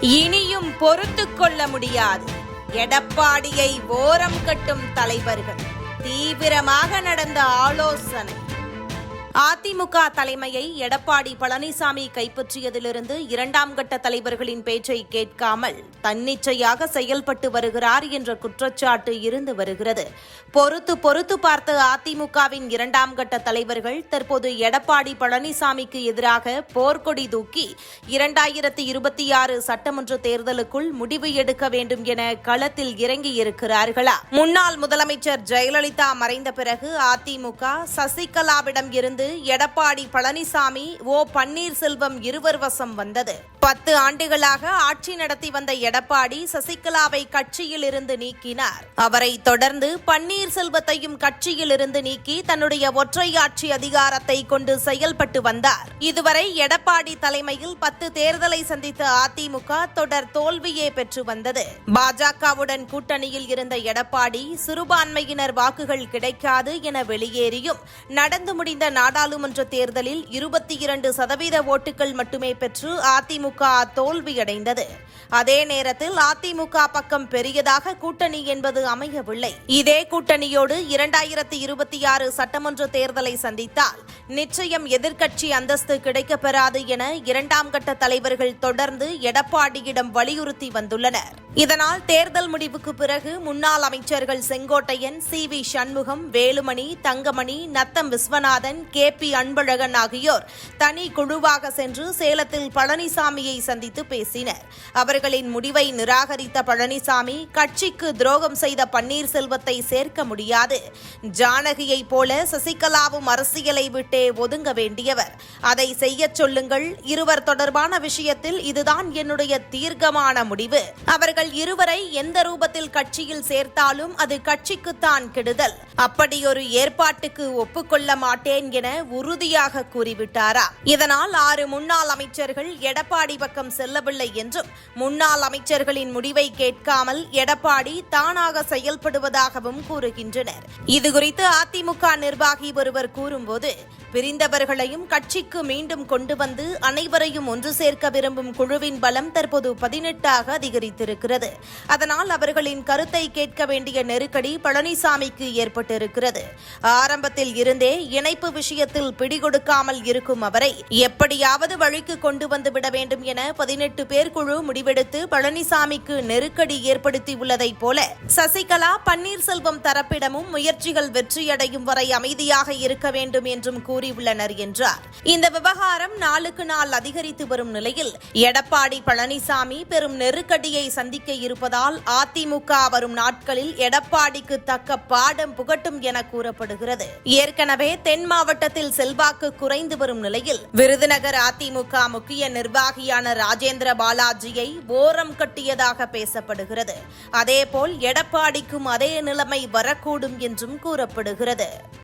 இனியும் பொறுத்து கொள்ள முடியாது. எடப்பாடியை ஓரம் கட்டும் தலைவர்கள். தீவிரமாக நடந்த ஆலோசனை. அதிமுக தலைமையை எடப்பாடி பழனிசாமி கைப்பற்றியதிலிருந்து இரண்டாம் கட்ட தலைவர்களின் பேச்சை கேட்காமல் தன்னிச்சையாக செயல்பட்டு வருகிறார் என்ற குற்றச்சாட்டு இருந்து வருகிறது. பொறுத்து பொறுத்து பார்த்த அதிமுகவின் இரண்டாம் கட்ட தலைவர்கள் தற்போது எடப்பாடி பழனிசாமிக்கு எதிராக போர்க்கொடி தூக்கி இரண்டாயிரத்தி இருபத்தி ஆறு சட்டமன்ற தேர்தலுக்குள் முடிவு எடுக்க வேண்டும் என களத்தில் இறங்கியிருக்கிறார்களா? முன்னாள் முதலமைச்சர் ஜெயலலிதா மறைந்த பிறகு அதிமுக சசிகலாவிடம் இருந்து எடப்பாடி பழனிசாமி ஓ பன்னீர்செல்வம் இருவர் வசம் வந்தது. பத்து ஆண்டுகளாக ஆட்சி நடத்தி வந்த எடப்பாடி சசிகலாவை கட்சியில் இருந்து நீக்கினார். அவரை தொடர்ந்து பன்னீர்செல்வத்தையும் கட்சியில் இருந்து நீக்கி தன்னுடைய ஒற்றையாட்சி அதிகாரத்தை கொண்டு செயல்பட்டு வந்தார். இதுவரை எடப்பாடி தலைமையில் பத்து தேர்தலை சந்தித்த அதிமுக தொடர் தோல்வியே பெற்று வந்தது. பாஜகவுடன் கூட்டணியில் இருந்த எடப்பாடி சிறுபான்மையினர் வாக்குகள் கிடைக்காது என வெளியேறியும். நடந்து முடிந்த நாடாளுமன்ற தேர்தலில் இருபத்தி இரண்டு சதவீத ஓட்டுகள் மட்டுமே பெற்று அதிமுக தோல்வியடைந்தது. அதே நேரத்தில் அதிமுக பக்கம் பெரியதாக கூட்டணி என்பது அமையவில்லை. இதே கூட்டணியோடு இரண்டாயிரத்தி இருபத்தி ஆறு சட்டமன்ற தேர்தலை சந்தித்தால் நிச்சயம் எதிர்க்கட்சி அந்தஸ்து கிடைக்கப்பெறாது என இரண்டாம் கட்ட தலைவர்கள் தொடர்ந்து எடப்பாடியிடம் வலியுறுத்தி வந்துள்ளனர். இதனால் தேர்தல் முடிவுக்கு பிறகு முன்னாள் அமைச்சர்கள் Sengottaiyan C V Shanmugam Velumani Thangamani Natham Viswanathan K. P Anbazhagan ஆகியோர் தனி குழுவாக சென்று சேலத்தில் பழனிசாமியை சந்தித்து பேசினர். அவர்களின் முடிவை நிராகரித்த பழனிசாமி கட்சிக்கு துரோகம் செய்த பன்னீர்செல்வத்தை சேர்க்க முடியாது. ஜானகியைப் போல சசிகலாவும் அரசியலை விட்டே ஒதுங்க வேண்டியவர். அதை செய்யச் சொல்லுங்கள். இருவர் தொடர்பான விஷயத்தில் இதுதான் என்னுடைய தீர்க்கமான முடிவு. அவர்கள் இருவரை எந்த ரூபத்தில் கட்சியில் சேர்த்தாலும் அது கட்சிக்குத்தான் கெடுதல். அப்படியொரு ஏற்பாட்டுக்கு ஒப்புக்கொள்ள மாட்டேன் என உறுதியாக கூறிவிட்டாரா? இதனால் ஆறு முன்னாள் அமைச்சர்கள் எடப்பாடி பக்கம் செல்லவில்லை என்றும் முன்னாள் அமைச்சர்களின் முடிவை கேட்காமல் எடப்பாடி தானாக செயல்படுவதாகவும் கூறுகின்றனர். இதுகுறித்து அதிமுக நிர்வாகி ஒருவர் கூறும்போது பிரிந்தவர்களையும் கட்சிக்கு மீண்டும் கொண்டு வந்து அனைவரையும் ஒன்று சேர்க்க விரும்பும் குழுவின் பலம் தற்போது பதினெட்டாக அதிகரித்திருக்கிறது. அதனால் அவர்களின் கருத்தை கேட்க வேண்டிய நெருக்கடி பழனிசாமிக்கு ஏற்பட்டிருக்கிறது. ஆரம்பத்தில் இருந்தே இணைப்பு விஷயத்தில் பிடிகொடுக்காமல் இருக்கும் அவரை எப்படியாவது வழிக்கு கொண்டு வந்து விட வேண்டும் என பதினெட்டு பேர் குழு முடிவெடுத்து பழனிசாமிக்கு நெருக்கடி ஏற்படுத்தியுள்ளதைப் போல சசிகலா பன்னீர்செல்வம் தரப்பிடமும் முயற்சிகள் வெற்றியடையும் வரை அமைதியாக இருக்க வேண்டும் என்றும் கூறியுள்ளனர் என்றார். இந்த விவகாரம் நாளுக்கு நாள் அதிகரித்து வரும் நிலையில் எடப்பாடி பழனிசாமி பெரும் நெருக்கடியை சந்திக்க இருப்பதால் அதிமுக வரும் நாட்களில் எடப்பாடிக்கு தக்க பாடம் புகட்டும் என கூறப்படுகிறது. ஏற்கனவே தென் மாவட்டத்தில் செல்வாக்கு குறைந்து வரும் நிலையில் விருதுநகர் அதிமுக முக்கிய நிர்வாகியான ராஜேந்திர பாலாஜியை ஓரம் கட்டியதாக பேசப்படுகிறது. அதேபோல் எடப்பாடிக்கும் அதே நிலைமை வரக்கூடும் என்றும் கூறப்படுகிறது.